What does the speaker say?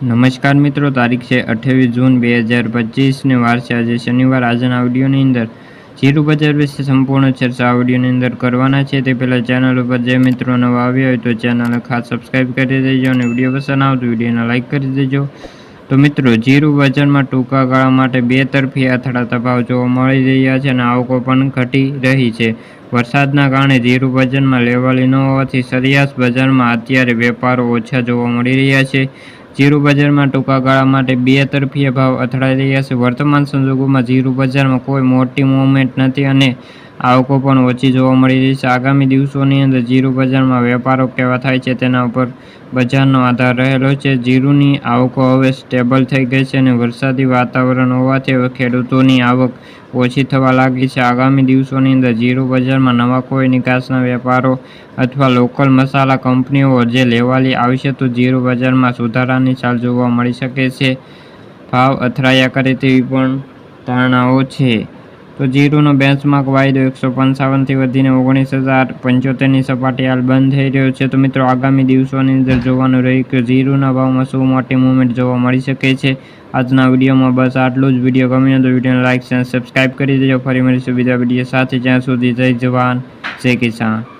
નમસ્કાર મિત્રો, તારીખ છે અઠ્યાવીસ જૂન બે હજાર પચીસને વાર છે આજે શનિવાર. આજના ઓડિયોની અંદર જીરું બજાર વિશે સંપૂર્ણ ચર્ચા ઓડિયોની અંદર કરવાના છે. તે પહેલાં ચેનલ ઉપર જે મિત્રો નવા આવ્યા હોય તો ચેનલને ખાસ સબસ્ક્રાઈબ કરી દેજો અને વીડિયો પસંદ આવતો વિડીયોને લાઇક કરી દેજો. તો મિત્રો, જીરું બજારમાં ટૂંકા ગાળા માટે બે તરફી અથડાતા ભાવ જોવા મળી રહ્યા છે અને આવકો પણ ઘટી રહી છે. વરસાદના કારણે જીરું બજારમાં લેવાલી ન હોવાથી સરિયાસ બજારમાં અત્યારે વેપારો ઓછા જોવા મળી રહ્યા છે. જીરું બજારમાં ટૂંકા ગાળા માટે બે તરફીય ભાવ અથડાઈ રહ્યા છે. વર્તમાન સંજોગોમાં જીરું બજારમાં કોઈ મોટી મૂવમેન્ટ નથી અને આવકો પણ ઓછી જોવા મળી રહી છે. આગામી દિવસોની અંદર જીરું બજારમાં વેપારો કેવા થાય છે તેના ઉપર બજારનો આધાર રહેલો છે. જીરુંની આવકો હવે સ્ટેબલ થઈ ગઈ છે અને વરસાદી વાતાવરણ હોવાથી હવે ખેડૂતોની આવક ઓછી થવા લાગી છે. આગામી દિવસોની અંદર જીરું બજારમાં નવા કોઈ નિકાસના વેપારો અથવા લોકલ મસાલા કંપનીઓ જે લેવાલી આવશે તો જીરું બજારમાં સુધારાની ચાલ જોવા મળી શકે છે. ભાવ અથડાયા કરે તેવી પણ ધારણાઓ છે. તો જીરુનો બેન્ચમાર્ક વાયદો એકસો પંચાવનથી વધીને ઓગણીસ હજાર પંચોતેરની સપાટી હાલ બંધ થઈ રહ્યો છે. તો મિત્રો, આગામી દિવસોની અંદર જોવાનું રહ્યું કે જીરુના ભાવમાં શું મોટી મુવમેન્ટ જોવા મળી શકે છે. આજના વિડીયોમાં બસ આટલું જ. વીડિયો ગમ્યો તો વિડીયોને લાઇક અને સબસ્ક્રાઈબ કરી દેજો. ફરી મળીશું બીજા વીડિયો સાથે. જ્યાં સુધી જય જવાન, જય કિસાન.